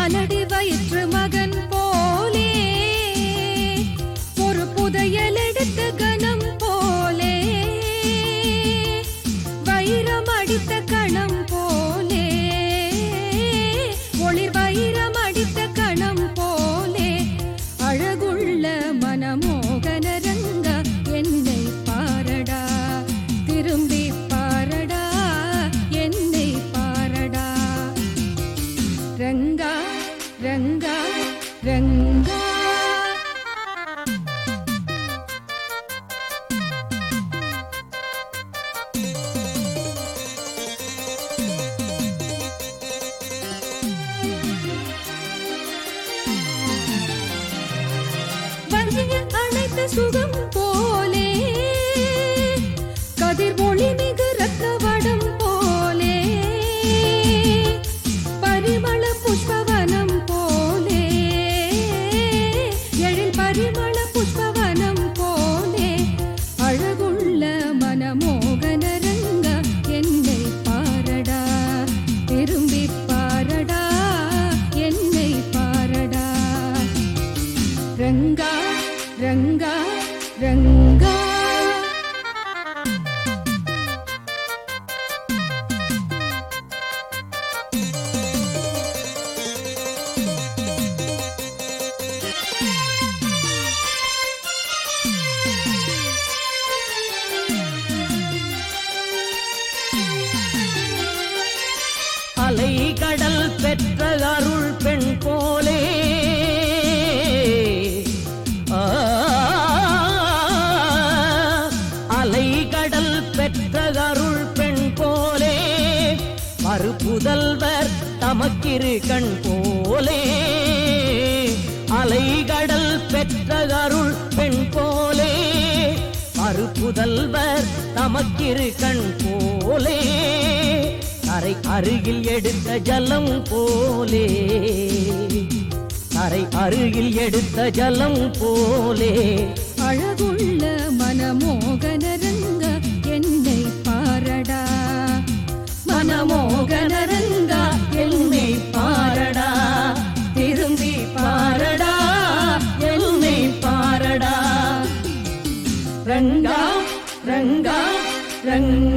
மலடி வயிற்று மகன் போலே ரங்கா ரங்கா. அலை அலை கடல் பெற்ற அருள் பெண் போலே. மறுபுதல்வர் தமக்கிரு கண் போலே. அலை கடல் பெற்ற அருள் பெண் போலே. மறுபுதல்வர் தமக்கிரு கண் போலே. கரை அருகில் எடுத்த ஜலம் போலே. கரை அருகில் எடுத்த ஜலம் போலே. அழகுள்ள மனமோகனரங்க என்னை பாரடா. மனமோகனரங்க என்னை பாரடா. திரும்பி பாரடா என்னை பாரடா. ரங்கா ரங்கா ரங்கா.